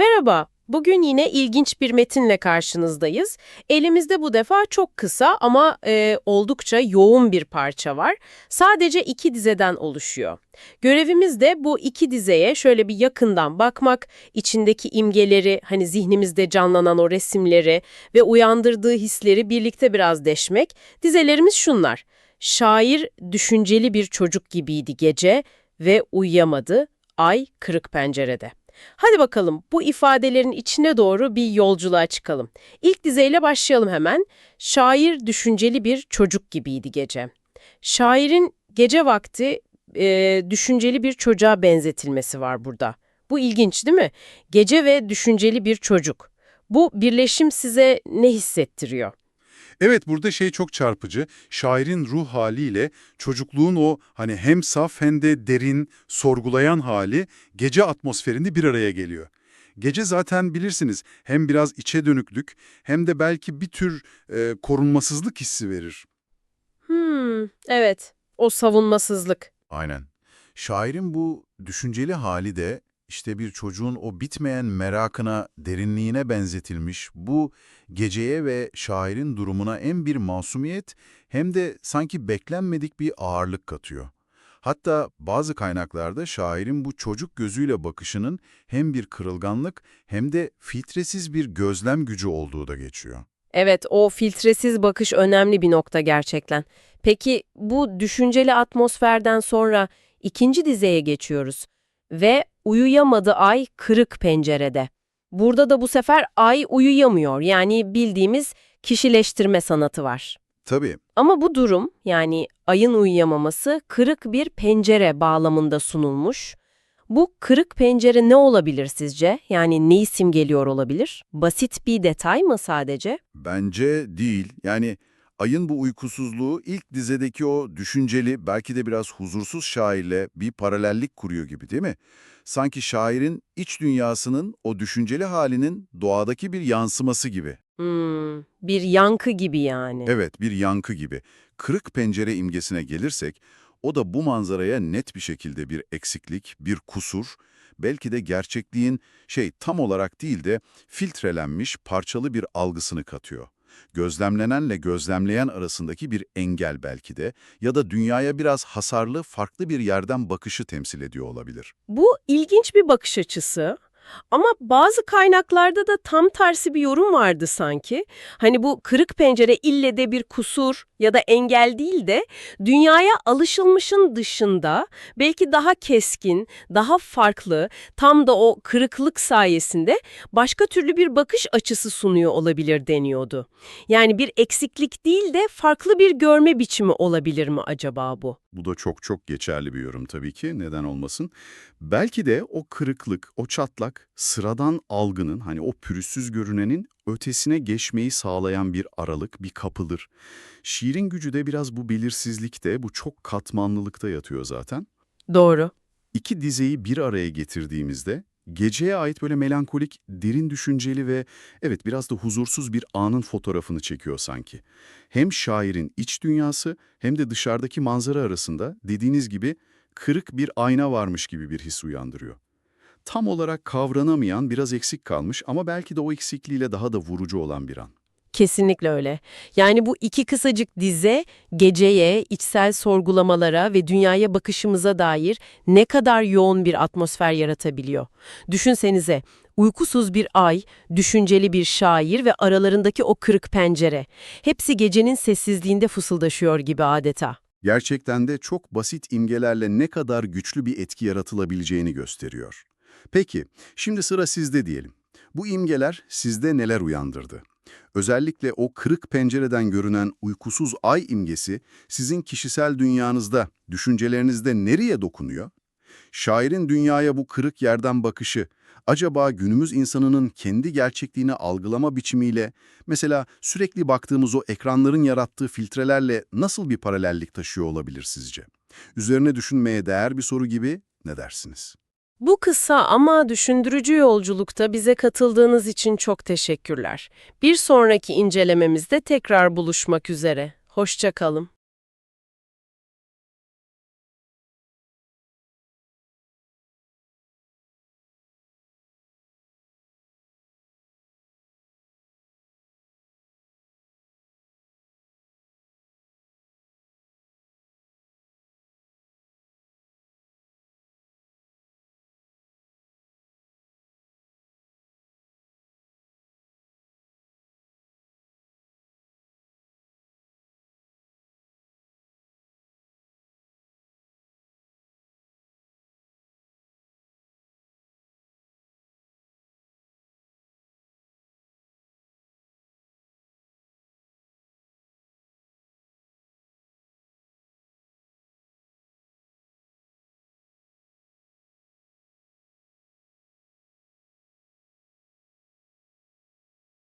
Merhaba, bugün yine ilginç bir metinle karşınızdayız. Elimizde bu defa çok kısa ama e, oldukça yoğun bir parça var. Sadece iki dizeden oluşuyor. Görevimiz de bu iki dizeye şöyle bir yakından bakmak, içindeki imgeleri, hani zihnimizde canlanan o resimleri ve uyandırdığı hisleri birlikte biraz deşmek. Dizelerimiz şunlar. Şair düşünceli bir çocuk gibiydi gece ve uyuyamadı, ay kırık pencerede. Hadi bakalım bu ifadelerin içine doğru bir yolculuğa çıkalım. İlk dizeyle başlayalım hemen. Şair düşünceli bir çocuk gibiydi gece. Şairin gece vakti e, düşünceli bir çocuğa benzetilmesi var burada. Bu ilginç değil mi? Gece ve düşünceli bir çocuk. Bu birleşim size ne hissettiriyor? Evet burada şey çok çarpıcı. Şairin ruh haliyle çocukluğun o hani hem saf hem de derin, sorgulayan hali gece atmosferinde bir araya geliyor. Gece zaten bilirsiniz hem biraz içe dönüklük hem de belki bir tür e, korunmasızlık hissi verir. Hmm, evet. O savunmasızlık. Aynen. Şairin bu düşünceli hali de işte bir çocuğun o bitmeyen merakına, derinliğine benzetilmiş bu geceye ve şairin durumuna hem bir masumiyet hem de sanki beklenmedik bir ağırlık katıyor. Hatta bazı kaynaklarda şairin bu çocuk gözüyle bakışının hem bir kırılganlık hem de filtresiz bir gözlem gücü olduğu da geçiyor. Evet, o filtresiz bakış önemli bir nokta gerçekten. Peki bu düşünceli atmosferden sonra ikinci dizeye geçiyoruz. Ve uyuyamadı ay kırık pencerede. Burada da bu sefer ay uyuyamıyor. Yani bildiğimiz kişileştirme sanatı var. Tabii Ama bu durum yani ayın uyuyamaması kırık bir pencere bağlamında sunulmuş. Bu kırık pencere ne olabilir sizce? Yani neyi simgeliyor olabilir? Basit bir detay mı sadece? Bence değil. Yani ayın bu uykusuzluğu ilk dizedeki o düşünceli, belki de biraz huzursuz şairle bir paralellik kuruyor gibi değil mi? Sanki şairin iç dünyasının o düşünceli halinin doğadaki bir yansıması gibi. Hmm, bir yankı gibi yani. Evet, bir yankı gibi. Kırık pencere imgesine gelirsek, o da bu manzaraya net bir şekilde bir eksiklik, bir kusur, belki de gerçekliğin şey tam olarak değil de filtrelenmiş, parçalı bir algısını katıyor. Gözlemlenenle gözlemleyen arasındaki bir engel belki de ya da dünyaya biraz hasarlı, farklı bir yerden bakışı temsil ediyor olabilir. Bu ilginç bir bakış açısı. Ama bazı kaynaklarda da tam tersi bir yorum vardı sanki. Hani bu kırık pencere ille de bir kusur ya da engel değil de dünyaya alışılmışın dışında belki daha keskin, daha farklı, tam da o kırıklık sayesinde başka türlü bir bakış açısı sunuyor olabilir deniyordu. Yani bir eksiklik değil de farklı bir görme biçimi olabilir mi acaba bu? Bu da çok çok geçerli bir yorum tabii ki, neden olmasın. Belki de o kırıklık, o çatlak, sıradan algının, hani o pürüzsüz görünenin ötesine geçmeyi sağlayan bir aralık, bir kapıdır. Şiirin gücü de biraz bu belirsizlikte, bu çok katmanlılıkta yatıyor zaten. Doğru. İki dizeyi bir araya getirdiğimizde, geceye ait böyle melankolik, derin düşünceli ve evet biraz da huzursuz bir anın fotoğrafını çekiyor sanki. Hem şairin iç dünyası hem de dışarıdaki manzara arasında dediğiniz gibi kırık bir ayna varmış gibi bir his uyandırıyor. Tam olarak kavranamayan, biraz eksik kalmış ama belki de o eksikliğiyle daha da vurucu olan bir an. Kesinlikle öyle. Yani bu iki kısacık dize geceye, içsel sorgulamalara ve dünyaya bakışımıza dair ne kadar yoğun bir atmosfer yaratabiliyor. Düşünsenize, uykusuz bir ay, düşünceli bir şair ve aralarındaki o kırık pencere. Hepsi gecenin sessizliğinde fısıldaşıyor gibi adeta. Gerçekten de çok basit imgelerle ne kadar güçlü bir etki yaratılabileceğini gösteriyor. Peki, şimdi sıra sizde diyelim. Bu imgeler sizde neler uyandırdı? Özellikle o kırık pencereden görünen uykusuz ay imgesi sizin kişisel dünyanızda, düşüncelerinizde nereye dokunuyor? Şairin dünyaya bu kırık yerden bakışı, acaba günümüz insanının kendi gerçekliğini algılama biçimiyle, mesela sürekli baktığımız o ekranların yarattığı filtrelerle nasıl bir paralellik taşıyor olabilir sizce? Üzerine düşünmeye değer bir soru gibi ne dersiniz? Bu kısa ama düşündürücü yolculukta bize katıldığınız için çok teşekkürler. Bir sonraki incelememizde tekrar buluşmak üzere. Hoşça kalın.